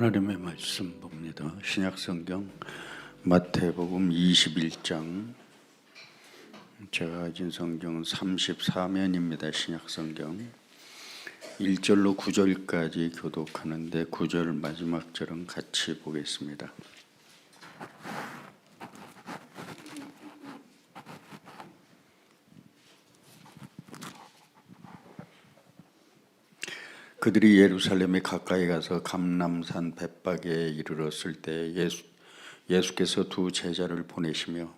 하나님의 말씀 봅니다. 신약 성경 마태복음 21장 제가 가진 성경은 34면입니다. 신약 성경 1절로 9절까지 교독하는데 9절 마지막 절은 같이 보겠습니다. 그들이 예루살렘에 가까이 가서 감람산 벳박에 이르렀을 때 예수, 예수께서 두 제자를 보내시며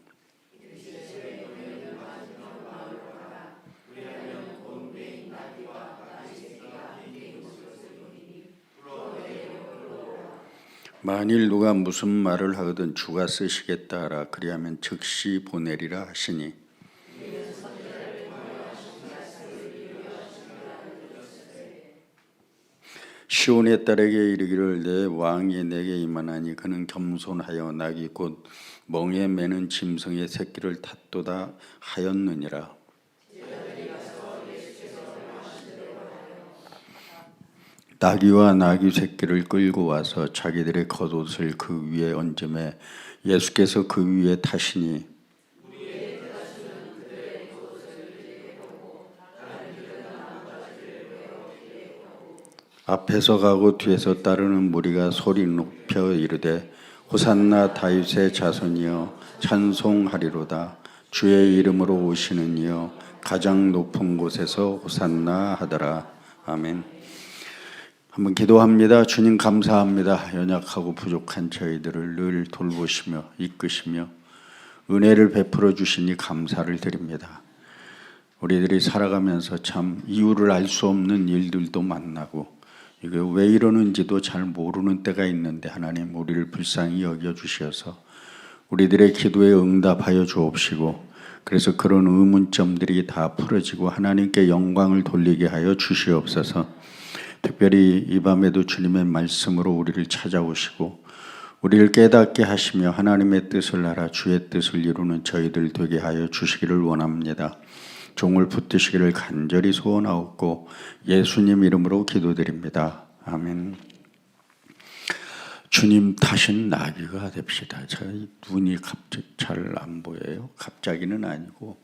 만일 누가 무슨 말을 하거든 주가 쓰시겠다 하라 그리하면 즉시 보내리라 하시니 시온의 딸에게 이르기를 내 왕이 내게 임하나니 그는 겸손하여 낙이 곧 멍에 매는 짐승의 새끼를 탔도다 하였느니라. 나귀와 나귀 새끼를 끌고 와서 자기들의 겉옷을 그 위에 얹음에 예수께서 그 위에 타시니 앞에서 가고 뒤에서 따르는 무리가 소리 높여 이르되 호산나 다윗의 자손이여 찬송하리로다 주의 이름으로 오시는 이여 가장 높은 곳에서 호산나 하더라 아멘. 한번 기도합니다. 주님 감사합니다. 연약하고 부족한 저희들을 늘 돌보시며 이끄시며 은혜를 베풀어 주시니 감사를 드립니다. 우리들이 살아가면서 참 이유를 알 수 없는 일들도 만나고 이게 왜 이러는지도 잘 모르는 때가 있는데 하나님 우리를 불쌍히 여겨 주셔서 우리들의 기도에 응답하여 주옵시고 그래서 그런 의문점들이 다 풀어지고 하나님께 영광을 돌리게 하여 주시옵소서. 특별히 이 밤에도 주님의 말씀으로 우리를 찾아오시고 우리를 깨닫게 하시며 하나님의 뜻을 알아 주의 뜻을 이루는 저희들 되게 하여 주시기를 원합니다. 종을 붙드시기를 간절히 소원하옵고 예수님 이름으로 기도드립니다. 아멘. 주님 타신 나귀가 됩시다. 저희 눈이 갑자기 잘 안 보여요. 갑자기는 아니고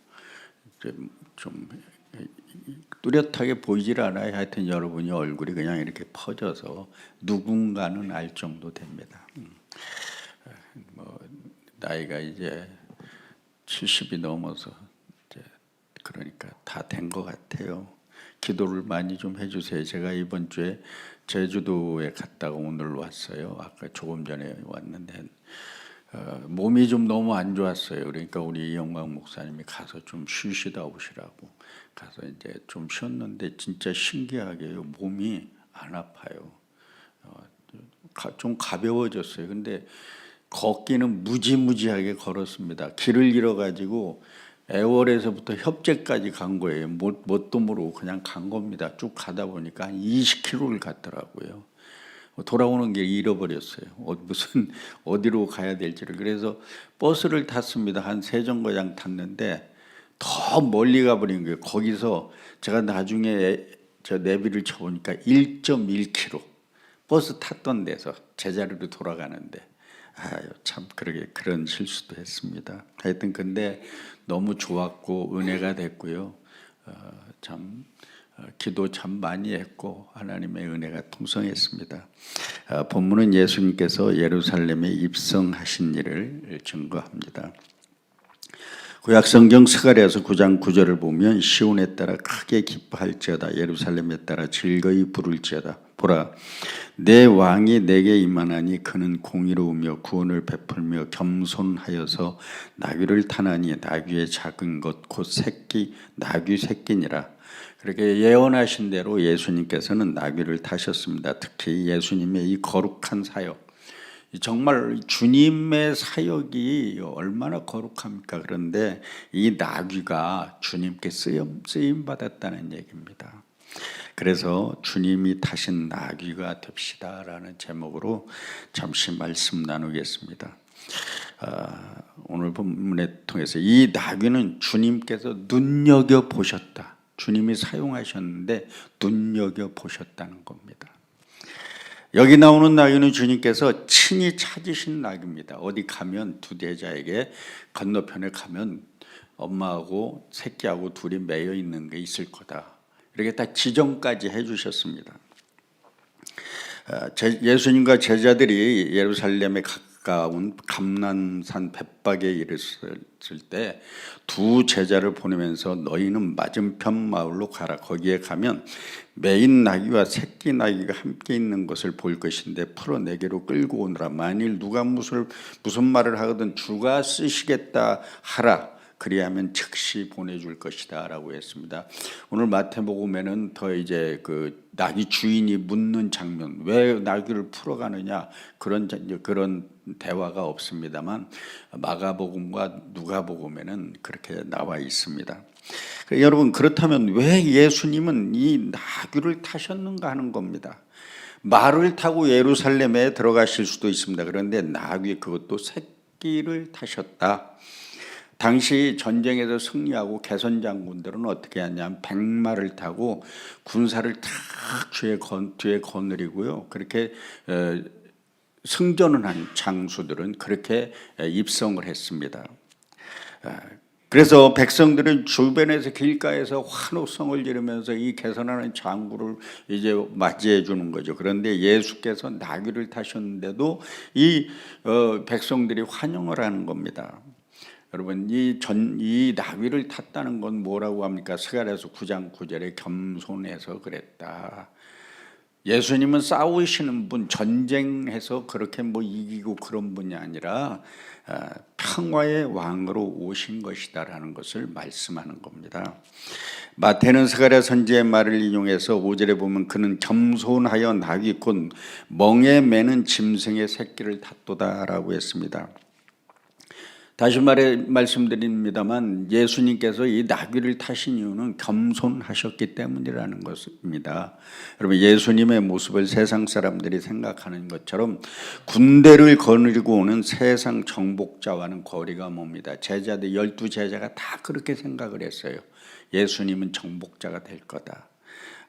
좀 뚜렷하게 보이질 않아요. 하여튼 여러분이 얼굴이 그냥 이렇게 퍼져서 누군가는 알 정도 됩니다. 음. 뭐 나이가 이제 70이 넘어서 다 된 것 같아요. 기도를 많이 좀 해주세요. 제가 이번 주에 제주도에 갔다가 오늘 왔어요. 아까 조금 전에 왔는데 어, 몸이 좀 너무 안 좋았어요. 그러니까 우리 이영광 목사님이 가서 좀 쉬시다 오시라고 가서 이제 좀 쉬었는데 진짜 신기하게요. 몸이 안 아파요. 어, 좀 가벼워졌어요. 근데 걷기는 무지무지하게 걸었습니다. 길을 잃어가지고 애월에서부터 협재까지 간 거예요. 뭣, 뭣도 모르고 그냥 간 겁니다. 쭉 가다 보니까 한 20km를 갔더라고요. 돌아오는 길 잃어버렸어요. 어, 무슨 어디로 가야 될지를 그래서 버스를 탔습니다. 한 세 정거장 탔는데 더 멀리 가버린 거예요. 거기서 제가 나중에 저 내비를 쳐보니까 1.1km 버스 탔던 데서 제자리로 돌아가는데 아유 참 그러게 그런 실수도 했습니다. 하여튼 근데 너무 좋았고 은혜가 됐고요. 어, 참 어, 기도 참 많이 했고 하나님의 은혜가 풍성했습니다. 어, 본문은 예수님께서 예루살렘에 입성하신 일을 증거합니다. 구약 성경 스가랴서 9장 9절을 보면 시온에 따라 크게 기뻐할지어다 예루살렘에 따라 즐거이 부를지어다 보라 내 왕이 내게 임하나니 그는 공의로우며 구원을 베풀며 겸손하여서 나귀를 타나니 나귀의 작은 것 곧 새끼 나귀 새끼니라 그렇게 예언하신 대로 예수님께서는 나귀를 타셨습니다. 특히 예수님의 이 거룩한 사역 정말 주님의 사역이 얼마나 거룩합니까? 그런데 이 나귀가 주님께 쓰임, 쓰임 받았다는 얘기입니다. 그래서 주님이 타신 나귀가 됩시다라는 제목으로 잠시 말씀 나누겠습니다. 아, 오늘 본문에 통해서 이 나귀는 주님께서 눈여겨 보셨다. 주님이 사용하셨는데 눈여겨 보셨다는 겁니다. 여기 나오는 나귀는 주님께서 친히 찾으신 나귀입니다. 어디 가면 두 제자에게 건너편에 가면 엄마하고 새끼하고 둘이 매여 있는 게 있을 거다. 이렇게 다 지정까지 해주셨습니다. 어, 제- 예수님과 제자들이 예루살렘에 가까운 감난산 벳박에 이르렀을 때 두 제자를 보내면서 너희는 맞은편 마을로 가라. 거기에 가면 매인 나귀와 새끼 나귀가 함께 있는 것을 볼 것인데 풀어 내게로 끌고 오느라. 만일 누가 무슨 무슨 말을 하거든 주가 쓰시겠다 하라. 그리하면 즉시 보내줄 것이다라고 했습니다. 오늘 마태복음에는 더 이제 그 나귀 주인이 묻는 장면, 왜 나귀를 풀어가느냐 그런 자- 그런 대화가 없습니다만 마가복음과 누가복음에는 그렇게 나와 있습니다. 그 여러분 그렇다면 왜 예수님은 이 나귀를 타셨는가 하는 겁니다. 말을 타고 예루살렘에 들어가실 수도 있습니다. 그런데 나귀 그것도 새끼를 타셨다. 당시 전쟁에서 승리하고 개선 장군들은 어떻게 하냐면 백마를 타고 군사를 탁 뒤에 건 뒤에 거느리고요. 그렇게 어, 승전을 한 장수들은 그렇게 에, 입성을 했습니다. 아, 그래서 백성들은 주변에서 길가에서 환호성을 지르면서 이 개선하는 장구를 이제 맞이해 주는 거죠. 그런데 예수께서 나귀를 타셨는데도 이 어, 백성들이 환영을 하는 겁니다. 여러분 이 전 이 나귀를 탔다는 건 뭐라고 합니까? 스가랴서 9장 9절에 겸손해서 그랬다. 예수님은 싸우시는 분, 전쟁해서 그렇게 뭐 이기고 그런 분이 아니라 아, 평화의 왕으로 오신 것이다라는 것을 말씀하는 겁니다. 마태는 스가랴 선지의 말을 인용해서 5절에 보면 그는 겸손하여 나귀 곧 멍에 매는 짐승의 새끼를 탔도다라고 했습니다. 다시 말해 말씀드립니다만 예수님께서 이 나귀를 타신 이유는 겸손하셨기 때문이라는 것입니다. 여러분 예수님의 모습을 세상 사람들이 생각하는 것처럼 군대를 거느리고 오는 세상 정복자와는 거리가 멉니다. 제자들 열두 제자가 다 그렇게 생각을 했어요. 예수님은 정복자가 될 거다.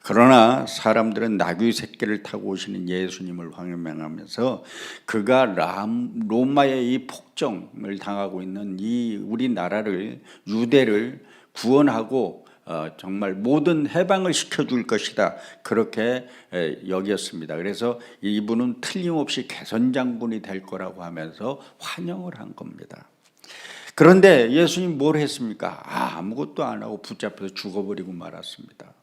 그러나 사람들은 나귀 새끼를 타고 오시는 예수님을 황명하면서 그가 람, 로마의 이 폭정을 당하고 있는 이 우리나라를 유대를 구원하고 어, 정말 모든 해방을 시켜줄 것이다 그렇게 에, 여겼습니다. 그래서 이분은 틀림없이 개선 장군이 될 거라고 하면서 환영을 한 겁니다. 그런데 예수님 뭘 했습니까? 아, 아무것도 안 하고 붙잡혀서 죽어버리고 말았습니다.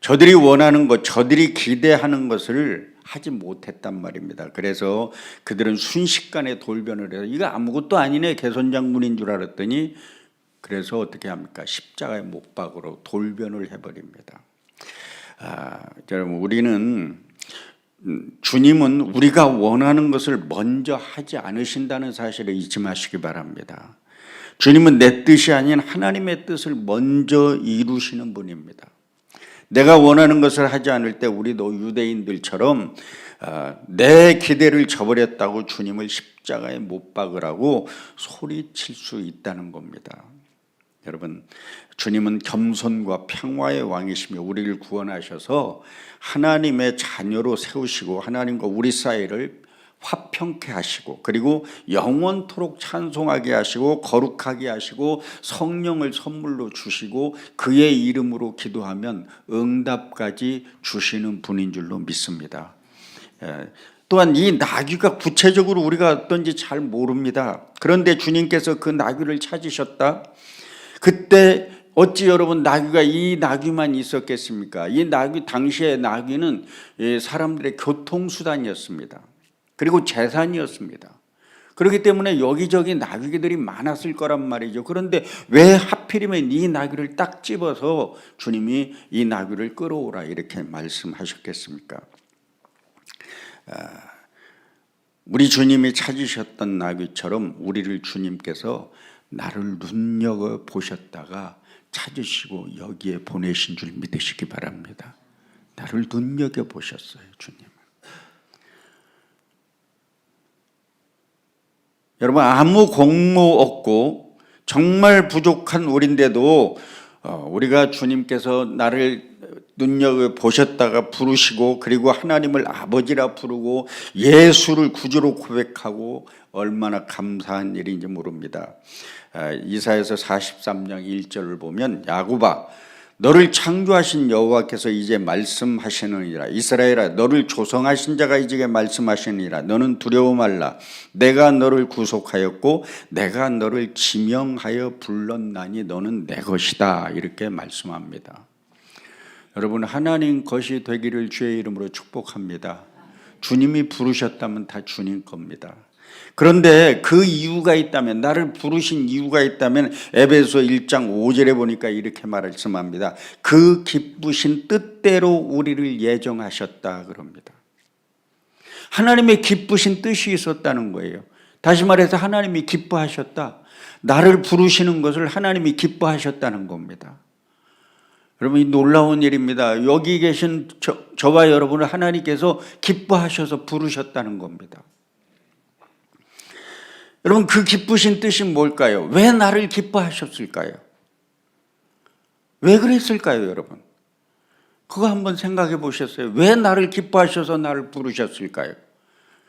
저들이 원하는 것, 저들이 기대하는 것을 하지 못했단 말입니다. 그래서 그들은 순식간에 돌변을 해서 이거 아무것도 아니네 개선 장군인 줄 알았더니 그래서 어떻게 합니까? 십자가에 못 박으로 돌변을 해버립니다. 아, 여러분 우리는 음, 주님은 우리가 원하는 것을 먼저 하지 않으신다는 사실을 잊지 마시기 바랍니다. 주님은 내 뜻이 아닌 하나님의 뜻을 먼저 이루시는 분입니다. 내가 원하는 것을 하지 않을 때 우리도 유대인들처럼 아, 내 기대를 저버렸다고 주님을 십자가에 못 박으라고 소리칠 수 있다는 겁니다. 여러분, 주님은 겸손과 평화의 왕이시며 우리를 구원하셔서 하나님의 자녀로 세우시고 하나님과 우리 사이를 화평케 하시고 그리고 영원토록 찬송하게 하시고 거룩하게 하시고 성령을 선물로 주시고 그의 이름으로 기도하면 응답까지 주시는 분인 줄로 믿습니다. 예, 또한 이 나귀가 구체적으로 우리가 어떤지 잘 모릅니다. 그런데 주님께서 그 나귀를 찾으셨다. 그때 어찌 여러분 나귀가 이 나귀만 있었겠습니까? 이 나귀 당시의 나귀는 예, 사람들의 교통 수단이었습니다. 그리고 재산이었습니다. 그렇기 때문에 여기저기 나귀들이 많았을 거란 말이죠. 그런데 왜 하필이면 이 나귀를 딱 집어서 주님이 이 나귀를 끌어오라 이렇게 말씀하셨겠습니까? 아, 우리 주님이 찾으셨던 나귀처럼 우리를 주님께서 나를 눈여겨 보셨다가 찾으시고 여기에 보내신 줄 믿으시기 바랍니다. 나를 눈여겨 보셨어요, 주님. 여러분 아무 공모 없고 정말 부족한 우리인데도 어, 우리가 주님께서 나를 눈여겨 보셨다가 부르시고 그리고 하나님을 아버지라 부르고 예수를 구주로 고백하고 얼마나 감사한 일인지 모릅니다. 아, 이사에서 43장 1절을 보면 야곱아 너를 창조하신 여호와께서 이제 말씀하시느니라 이스라엘아 너를 조성하신 자가 이제 말씀하시느니라 너는 두려워 말라 내가 너를 구속하였고 내가 너를 지명하여 불렀나니 너는 내 것이다 이렇게 말씀합니다. 여러분 하나님 것이 되기를 주의 이름으로 축복합니다. 주님이 부르셨다면 다 주님 겁니다. 그런데 그 이유가 있다면 나를 부르신 이유가 있다면 에베소 1장 5절에 보니까 이렇게 말씀합니다. 그 기쁘신 뜻대로 우리를 예정하셨다 그럽니다. 하나님의 기쁘신 뜻이 있었다는 거예요. 다시 말해서 하나님이 기뻐하셨다. 나를 부르시는 것을 하나님이 기뻐하셨다는 겁니다. 여러분, 이 놀라운 일입니다. 여기 계신 저, 저와 여러분을 하나님께서 기뻐하셔서 부르셨다는 겁니다. 여러분, 그 기쁘신 뜻이 뭘까요? 왜 나를 기뻐하셨을까요? 왜 그랬을까요, 여러분? 그거 한번 생각해 보셨어요? 왜 나를 기뻐하셔서 나를 부르셨을까요?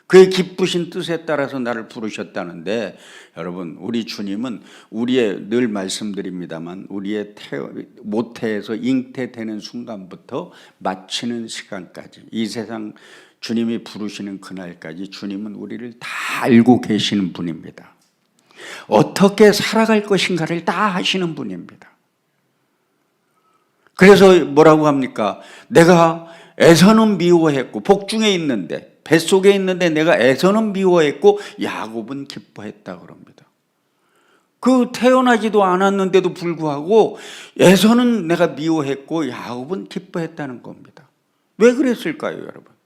그의 기쁘신 뜻에 따라서 나를 부르셨다는데 여러분 우리 주님은 우리의 늘 말씀드립니다만 우리의 태어, 모태에서 잉태되는 순간부터 마치는 시간까지 이 세상 주님이 부르시는 그날까지 주님은 우리를 다 알고 계시는 분입니다. 어떻게 살아갈 것인가를 다 하시는 분입니다. 그래서 뭐라고 합니까? 내가 에서는 미워했고 복중에 있는데 뱃속에 있는데 내가 에서는 미워했고 야곱은 기뻐했다 그럽니다. 그 태어나지도 않았는데도 불구하고 에서는 내가 미워했고 야곱은 기뻐했다는 겁니다. 왜 그랬을까요, 여러분?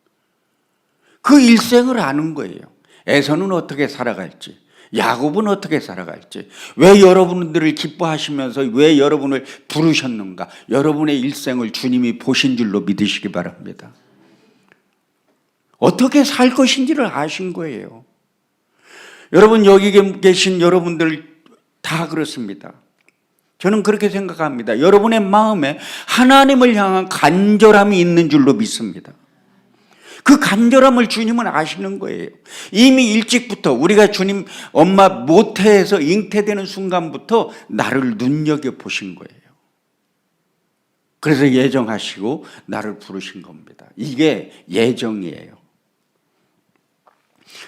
그 일생을 아는 거예요. 에서는 어떻게 살아갈지, 야곱은 어떻게 살아갈지, 왜 여러분들을 기뻐하시면서 왜 여러분을 부르셨는가, 여러분의 일생을 주님이 보신 줄로 믿으시기 바랍니다. 어떻게 살 것인지를 아신 거예요. 여러분, 여기 계신 여러분들 다 그렇습니다. 저는 그렇게 생각합니다. 여러분의 마음에 하나님을 향한 간절함이 있는 줄로 믿습니다. 그 간절함을 주님은 아시는 거예요. 이미 일찍부터 우리가 주님 엄마 모태에서 잉태되는 순간부터 나를 눈여겨 보신 거예요. 그래서 예정하시고 나를 부르신 겁니다. 이게 예정이에요.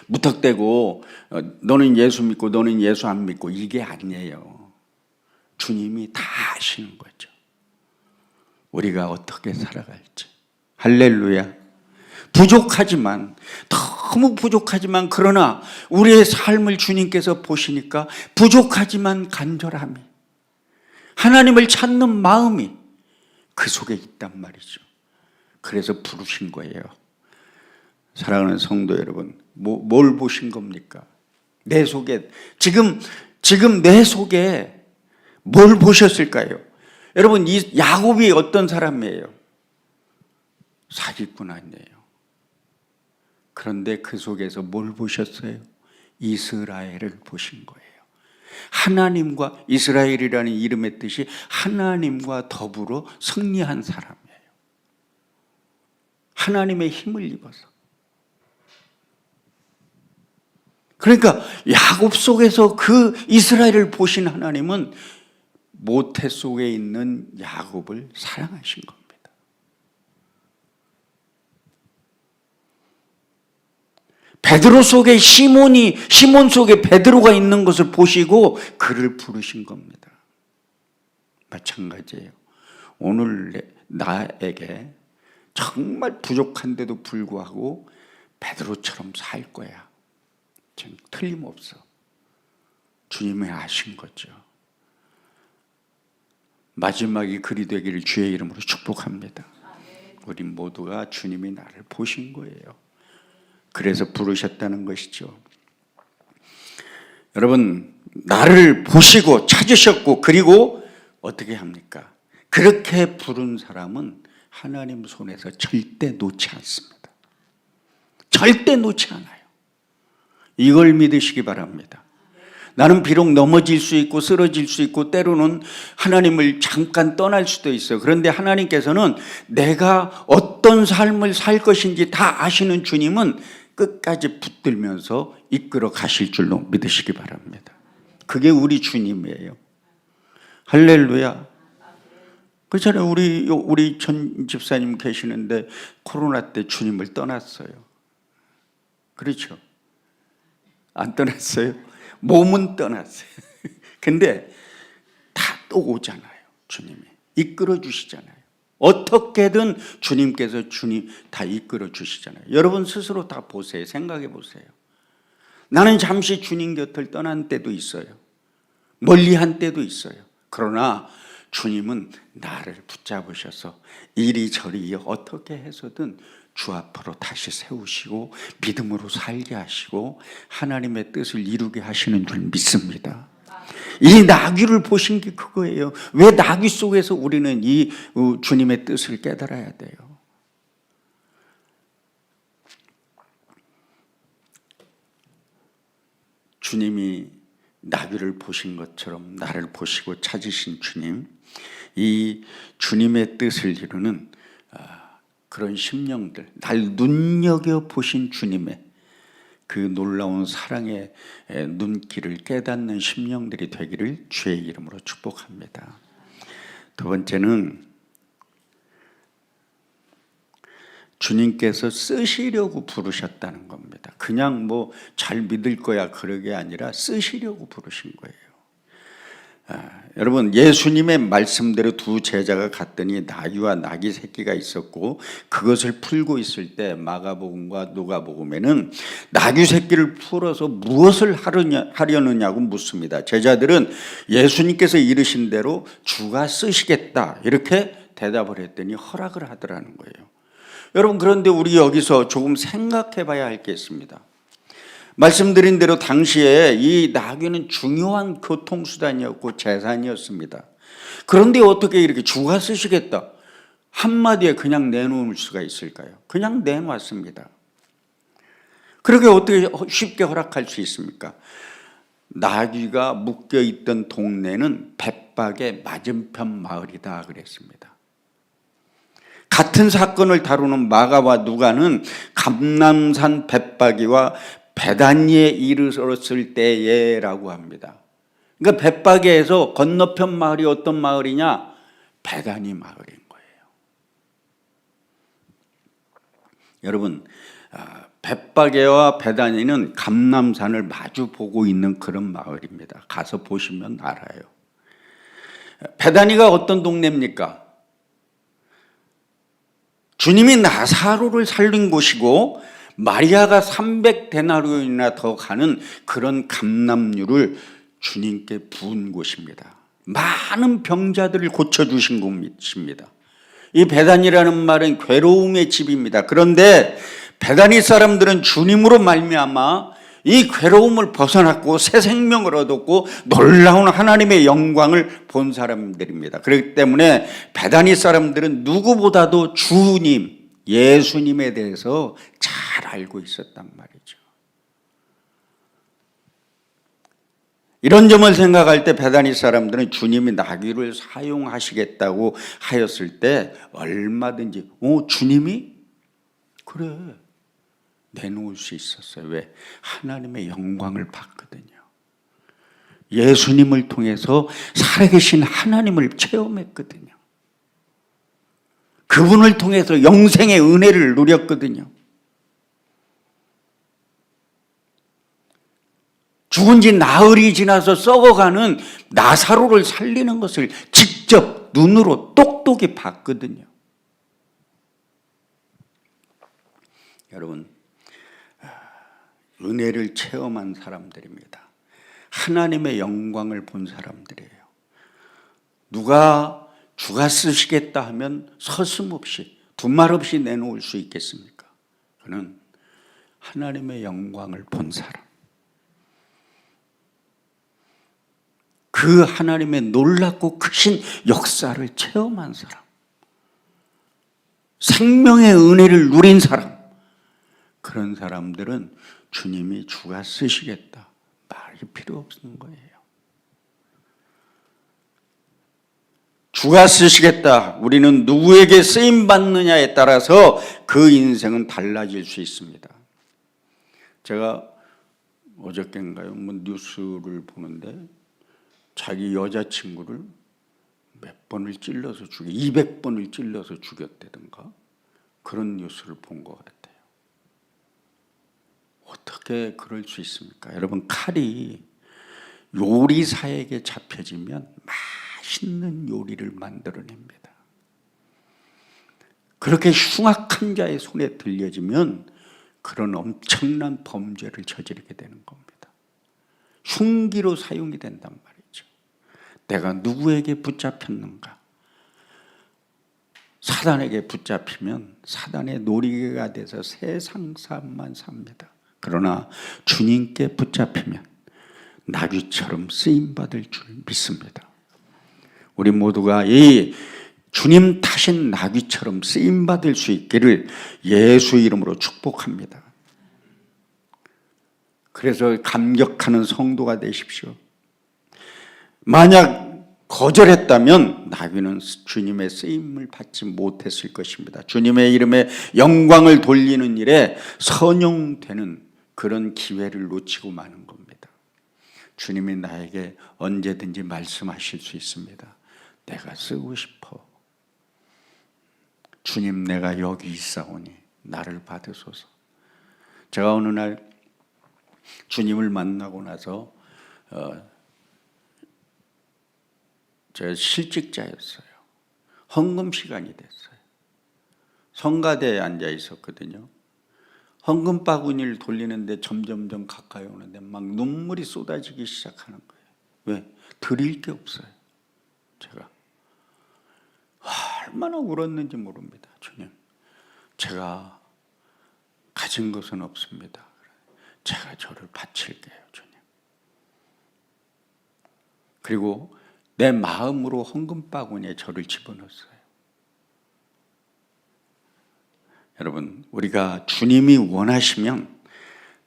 무턱대고 어, 너는 예수 믿고 너는 예수 안 믿고 이게 아니에요. 주님이 다 아시는 거죠. 우리가 어떻게 살아갈지. 할렐루야. 부족하지만 너무 부족하지만 그러나 우리의 삶을 주님께서 보시니까 부족하지만 간절함이 하나님을 찾는 마음이 그 속에 있단 말이죠. 그래서 부르신 거예요. 사랑하는 성도 여러분, 뭐, 뭘 보신 겁니까? 내 속에 지금 지금 내 속에 뭘 보셨을까요? 여러분 이 야곱이 어떤 사람이에요? 사기꾼 아니에요. 그런데 그 속에서 뭘 보셨어요? 이스라엘을 보신 거예요. 하나님과 이스라엘이라는 이름의 뜻이 하나님과 더불어 승리한 사람이에요. 하나님의 힘을 입어서. 그러니까 야곱 속에서 그 이스라엘을 보신 하나님은 모태 속에 있는 야곱을 사랑하신 겁니다. 베드로 속에 시몬이 시몬 속에 베드로가 있는 것을 보시고 그를 부르신 겁니다. 마찬가지예요. 오늘 나에게 정말 부족한데도 불구하고 베드로처럼 살 거야. 전 틀림없어. 주님이 아신 거죠. 마지막이 그리 되기를 주의 이름으로 축복합니다. 우리 모두가 주님이 나를 보신 거예요. 그래서 부르셨다는 것이죠. 여러분, 나를 보시고 찾으셨고, 그리고 어떻게 합니까? 그렇게 부른 사람은 하나님 손에서 절대 놓지 않습니다. 절대 놓지 않아요. 이걸 믿으시기 바랍니다. 나는 비록 넘어질 수 있고 쓰러질 수 있고 때로는 하나님을 잠깐 떠날 수도 있어요. 그런데 하나님께서는 내가 어떤 삶을 살 것인지 다 아시는 주님은 끝까지 붙들면서 이끌어 가실 줄로 믿으시기 바랍니다. 그게 우리 주님이에요. 할렐루야. 그렇잖아요. 우리 우리 전 집사님 계시는데 코로나 때 주님을 떠났어요. 그렇죠. 안 떠났어요. 몸은 떠났어요. 근데 다 또 오잖아요. 주님이 이끌어 주시잖아요. 어떻게든 주님께서 주님 다 이끌어 주시잖아요. 여러분 스스로 다 보세요. 생각해 보세요. 나는 잠시 주님 곁을 떠난 때도 있어요. 멀리 한 때도 있어요. 그러나 주님은 나를 붙잡으셔서 이리저리 어떻게 해서든 주 앞으로 다시 세우시고 믿음으로 살게 하시고 하나님의 뜻을 이루게 하시는 줄 믿습니다. 이 나귀를 보신 게 그거예요. 왜 나귀 속에서 우리는 이 어, 주님의 뜻을 깨달아야 돼요? 주님이 나귀를 보신 것처럼 나를 보시고 찾으신 주님, 이 주님의 뜻을 이루는 아, 그런 심령들, 날 눈여겨 보신 주님의 그 놀라운 사랑의 에, 눈길을 깨닫는 심령들이 되기를 주의 이름으로 축복합니다. 두 번째는 주님께서 쓰시려고 부르셨다는 겁니다. 그냥 뭐 잘 믿을 거야 그러게 아니라 쓰시려고 부르신 거예요. 아, 여러분 예수님의 말씀대로 두 제자가 갔더니 나귀와 나귀 새끼가 있었고 그것을 풀고 있을 때 마가복음과 누가복음에는 나귀 새끼를 풀어서 무엇을 하려냐, 하려느냐고 묻습니다. 제자들은 예수님께서 이르신 대로 주가 쓰시겠다 이렇게 대답을 했더니 허락을 하더라는 거예요. 여러분 그런데 우리 여기서 조금 생각해 봐야 할 게 있습니다. 말씀드린 대로 당시에 이 나귀는 중요한 교통수단이었고 재산이었습니다. 그런데 어떻게 이렇게 주가 쓰시겠다. 한마디에 그냥 내놓을 수가 있을까요? 그냥 내놨습니다. 그렇게 어떻게 쉽게 허락할 수 있습니까? 나귀가 묶여 있던 동네는 벳박의 맞은편 마을이다 그랬습니다. 같은 사건을 다루는 마가와 누가는 감남산 벳박이와 베단니에 이르렀을 때에라고 합니다. 그러니까 벳바게에서 건너편 마을이 어떤 마을이냐? 베단이 마을인 거예요. 여러분, 아, 벳바게와 베단이는 감남산을 마주 보고 있는 그런 마을입니다. 가서 보시면 알아요. 베단이가 어떤 동네입니까? 주님이 나사로를 살린 곳이고 마리아가 300데나리온이나 더 가는 그런 감남류를 주님께 부은 곳입니다. 많은 병자들을 고쳐 주신 곳입니다. 이 베단이라는 말은 괴로움의 집입니다. 그런데 베단이 사람들은 주님으로 말미암아 이 괴로움을 벗어났고 새 생명을 얻었고 놀라운 하나님의 영광을 본 사람들입니다. 그렇기 때문에 베다니 사람들은 누구보다도 주님, 예수님에 대해서 잘 알고 있었단 말이죠. 이런 점을 생각할 때 베다니 사람들은 주님이 나귀를 사용하시겠다고 하였을 때 얼마든지 어 주님이 그래 내놓을 수 있었어요. 왜? 하나님의 영광을 봤거든요. 예수님을 통해서 살아계신 하나님을 체험했거든요. 그분을 통해서 영생의 은혜를 누렸거든요. 죽은 지 나흘이 지나서 썩어가는 나사로를 살리는 것을 직접 눈으로 똑똑히 봤거든요. 여러분, 은혜를 체험한 사람들입니다. 하나님의 영광을 본 사람들이에요. 누가 주가 쓰시겠다 하면 서슴없이 두말 없이 내놓을 수 있겠습니까? 그는 하나님의 영광을 본 사람. 그 하나님의 놀랍고 크신 역사를 체험한 사람. 생명의 은혜를 누린 사람. 그런 사람들은 주님이 주가 쓰시겠다 말이 필요 없는 거예요. 주가 쓰시겠다. 우리는 누구에게 쓰임 받느냐에 따라서 그 인생은 달라질 수 있습니다. 제가 어저께인가요? 뭐 뉴스를 보는데 자기 여자친구를 몇 번을 찔러서 죽여 200번을 찔러서 죽였다든가 그런 뉴스를 본 것 같아요. 어떻게 그럴 수 있습니까? 여러분 칼이 요리사에게 잡혀지면 맛있는 요리를 만들어냅니다. 그렇게 흉악한 자의 손에 들려지면 그런 엄청난 범죄를 저지르게 되는 겁니다. 흉기로 사용이 된단 말이죠. 내가 누구에게 붙잡혔는가? 사단에게 붙잡히면 사단의 놀이개가 돼서 세상 삶만 삽니다. 그러나 주님께 붙잡히면 나귀처럼 쓰임 받을 줄 믿습니다. 우리 모두가 이 주님 타신 나귀처럼 쓰임 받을 수 있기를 예수 이름으로 축복합니다. 그래서 감격하는 성도가 되십시오. 만약 거절했다면 나귀는 주님의 쓰임을 받지 못했을 것입니다. 주님의 이름에 영광을 돌리는 일에 선용되는 그런 기회를 놓치고 마는 겁니다. 주님이 나에게 언제든지 말씀하실 수 있습니다. 내가 쓰고 싶어. 주님 내가 여기 있사오니 나를 받으소서. 제가 어느 날 주님을 만나고 나서 어, 제가 실직자였어요. 헌금 시간이 됐어요. 성가대에 앉아 있었거든요. 헌금 바구니를 돌리는데 점점점 가까이 오는데 막 눈물이 쏟아지기 시작하는 거예요. 왜? 드릴 게 없어요. 제가 얼마나 울었는지 모릅니다. 주님, 제가 가진 것은 없습니다. 제가 저를 바칠게요, 주님. 그리고 내 마음으로 헌금 바구니에 저를 집어넣었어요. 여러분, 우리가 주님이 원하시면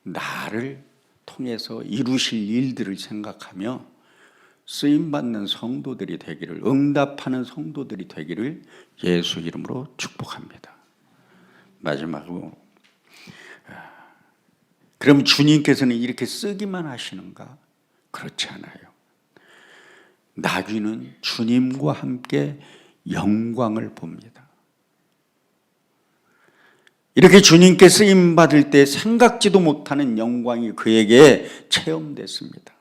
나를 통해서 이루실 일들을 생각하며 쓰임 받는 성도들이 되기를 응답하는 성도들이 되기를 예수 이름으로 축복합니다. 마지막으로 아, 그럼 주님께서는 이렇게 쓰기만 하시는가? 그렇지 않아요. 나귀는 주님과 함께 영광을 봅니다. 이렇게 주님께 쓰임 받을 때 생각지도 못하는 영광이 그에게 체험됐습니다.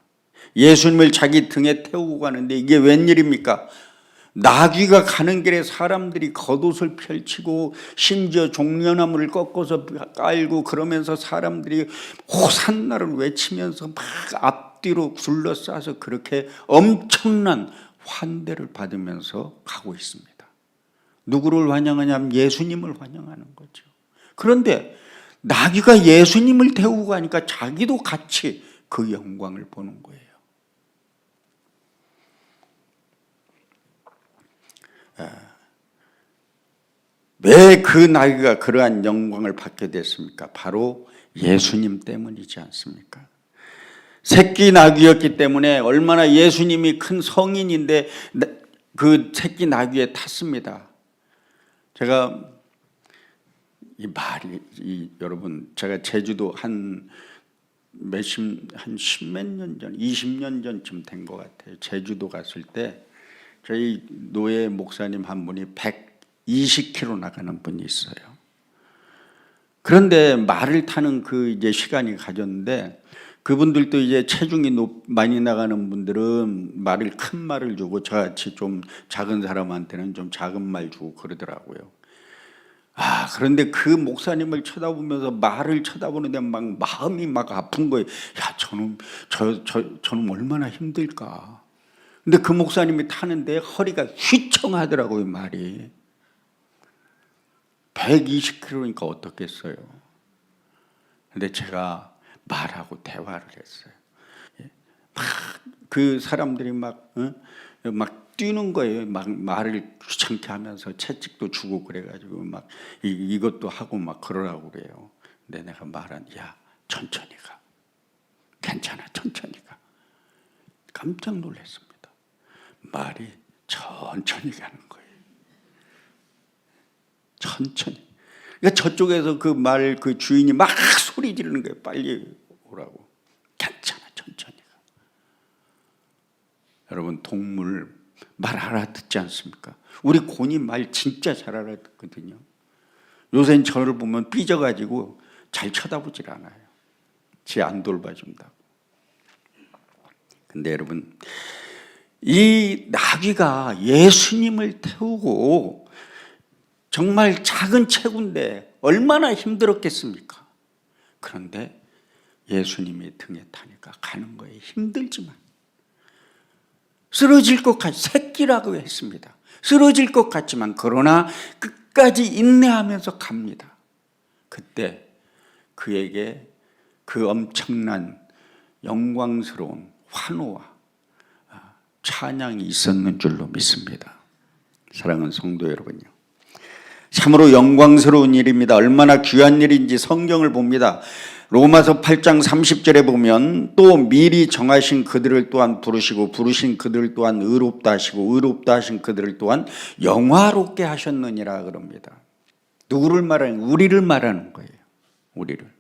예수님을 자기 등에 태우고 가는데 이게 웬일입니까? 나귀가 가는 길에 사람들이 겉옷을 펼치고 심지어 종려나무를 꺾어서 깔고 그러면서 사람들이 호산나를 외치면서 막 앞뒤로 둘러싸서 그렇게 엄청난 환대를 받으면서 가고 있습니다. 누구를 환영하냐면 예수님을 환영하는 거죠. 그런데 나귀가 예수님을 태우고 가니까 자기도 같이 그 영광을 보는 거예요. 왜 그 나귀가 그러한 영광을 받게 됐습니까? 바로 예수님 때문이지 않습니까? 새끼 나귀였기 때문에 얼마나 예수님이 큰 성인인데 그 새끼 나귀에 탔습니다. 제가 이 말이 이 여러분 제가 제주도 한 몇십 한 십몇 년 전, 20년 전쯤 된 것 같아요. 제주도 갔을 때 저희 노예 목사님 한 분이 120km 나가는 분이 있어요. 그런데 말을 타는 그 이제 시간이 가졌는데 그분들도 이제 체중이 높, 많이 나가는 분들은 말을 큰 말을 주고 저같이 좀 작은 사람한테는 좀 작은 말 주고 그러더라고요. 아, 그런데 그 목사님을 쳐다보면서 말을 쳐다보는데 막 마음이 막 아픈 거예요. 야, 저는, 저, 저, 저는 얼마나 힘들까. 근데 그 목사님이 타는데 허리가 휘청하더라고요, 말이. 120km니까 어떻겠어요. 근데 제가 말하고 대화를 했어요. 예. 막그 사람들이 막, 어? 막 뛰는 거예요. 막 말을 귀찮게 하면서 채찍도 주고 그래가지고 막 이, 것도 하고 막 그러라고 그래요. 근데 내가 말한, 야, 천천히 가. 괜찮아. 천천히 가. 깜짝 놀랐습니다. 말이 천천히 가는 거예요. 천천히. 그러니까 저쪽에서 그 말 그 주인이 막 소리 지르는 거예요. 빨리 오라고. 괜찮아 천천히 가. 여러분 동물 말 알아듣지 않습니까? 우리 곤이 말 진짜 잘 알아듣거든요. 요새는 저를 보면 삐져가지고 잘 쳐다보질 않아요. 지안 돌봐준다고. 근데 여러분, 이 나귀가 예수님을 태우고 정말 작은 체구인데 얼마나 힘들었겠습니까? 그런데 예수님이 등에 타니까 가는 거에 힘들지만 쓰러질 것 같, 새끼라고 했습니다. 쓰러질 것 같지만 그러나 끝까지 인내하면서 갑니다. 그때 그에게 그 엄청난 영광스러운 환호와 아, 찬양이 있었는 줄로 믿습니다. 사랑하는 성도 여러분요. 참으로 영광스러운 일입니다. 얼마나 귀한 일인지 성경을 봅니다. 로마서 8장 30절에 보면 또 미리 정하신 그들을 또한 부르시고 부르신 그들을 또한 의롭다 하시고 의롭다 하신 그들을 또한 영화롭게 하셨느니라 그럽니다. 누구를 말하는 우리를 말하는 거예요. 우리를.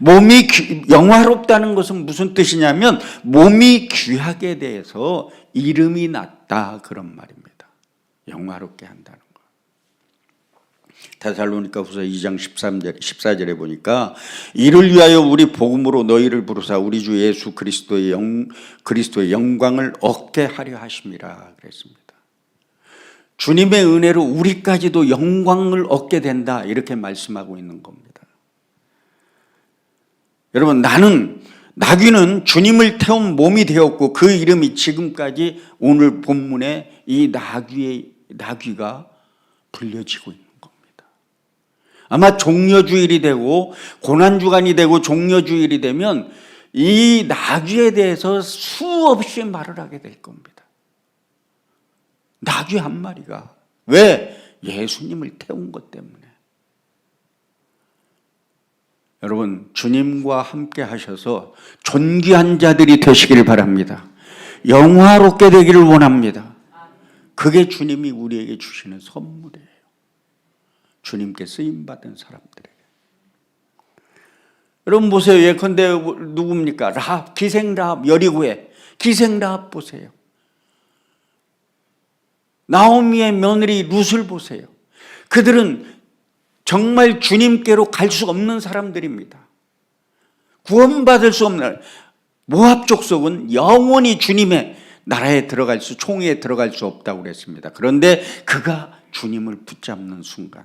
몸이 귀, 영화롭다는 것은 무슨 뜻이냐면 몸이 귀하게 대해서 이름이 났다 그런 말입니다. 영화롭게 한다는 거. 데살로니가 후서 2장 13절 14절에 보니까 이를 위하여 우리 복음으로 너희를 부르사 우리 주 예수 그리스도의 영 그리스도의 영광을 얻게 하려 하심이라 그랬습니다. 주님의 은혜로 우리까지도 영광을 얻게 된다 이렇게 말씀하고 있는 겁니다. 여러분 나는 나귀는 주님을 태운 몸이 되었고 그 이름이 지금까지 오늘 본문에 이 나귀의 나귀가 불려지고 있는 겁니다. 아마 종려주일이 되고 고난주간이 되고 종려주일이 되면 이 나귀에 대해서 수없이 말을 하게 될 겁니다. 나귀 한 마리가 왜 예수님을 태운 것 때문에 여러분 주님과 함께 하셔서 존귀한 자들이 되시기를 바랍니다. 영화롭게 되기를 원합니다. 그게 주님이 우리에게 주시는 선물이에요. 주님께 쓰임 받은 사람들에게. 여러분 보세요. 예컨대 누굽니까? 라합, 기생 라합 여리고에 기생 라합 보세요. 나오미의 며느리 룻을 보세요. 그들은 정말 주님께로 갈 수 없는 사람들입니다. 구원받을 수 없는 모압 족속은 영원히 주님의 나라에 들어갈 수 총회에 들어갈 수 없다고 그랬습니다. 그런데 그가 주님을 붙잡는 순간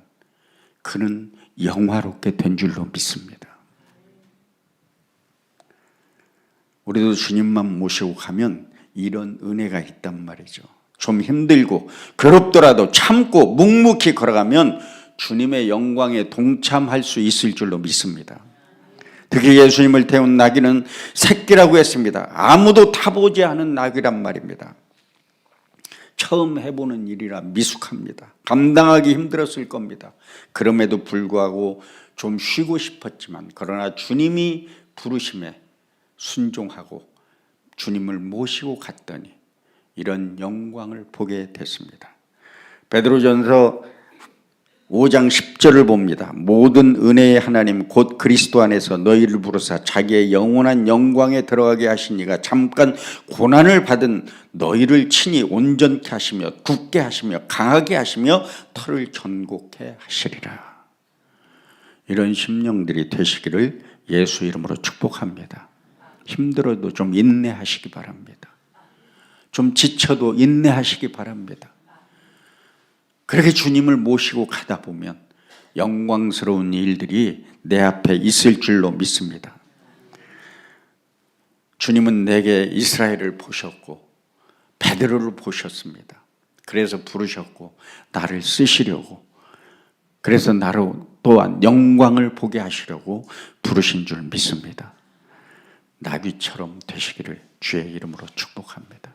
그는 영화롭게 된 줄로 믿습니다. 우리도 주님만 모시고 가면 이런 은혜가 있단 말이죠. 좀 힘들고 괴롭더라도 참고 묵묵히 걸어가면 주님의 영광에 동참할 수 있을 줄로 믿습니다. 특히 예수님을 태운 나귀는 새끼라고 했습니다. 아무도 타보지 않은 나귀란 말입니다. 처음 해보는 일이라 미숙합니다. 감당하기 힘들었을 겁니다. 그럼에도 불구하고 좀 쉬고 싶었지만 그러나 주님이 부르심에 순종하고 주님을 모시고 갔더니 이런 영광을 보게 됐습니다. 베드로전서 5장 10절을 봅니다. 모든 은혜의 하나님 곧 그리스도 안에서 너희를 부르사 자기의 영원한 영광에 들어가게 하시니가 잠깐 고난을 받은 너희를 친히 온전케 하시며 굳게 하시며 강하게 하시며 털을 전곡해 하시리라. 이런 심령들이 되시기를 예수 이름으로 축복합니다. 힘들어도 좀 인내하시기 바랍니다. 좀 지쳐도 인내하시기 바랍니다. 그렇게 주님을 모시고 가다 보면 영광스러운 일들이 내 앞에 있을 줄로 믿습니다. 주님은 내게 이스라엘을 보셨고 베드로를 보셨습니다. 그래서 부르셨고 나를 쓰시려고 그래서 나로 또한 영광을 보게 하시려고 부르신 줄 믿습니다. 나귀처럼 되시기를 주의 이름으로 축복합니다.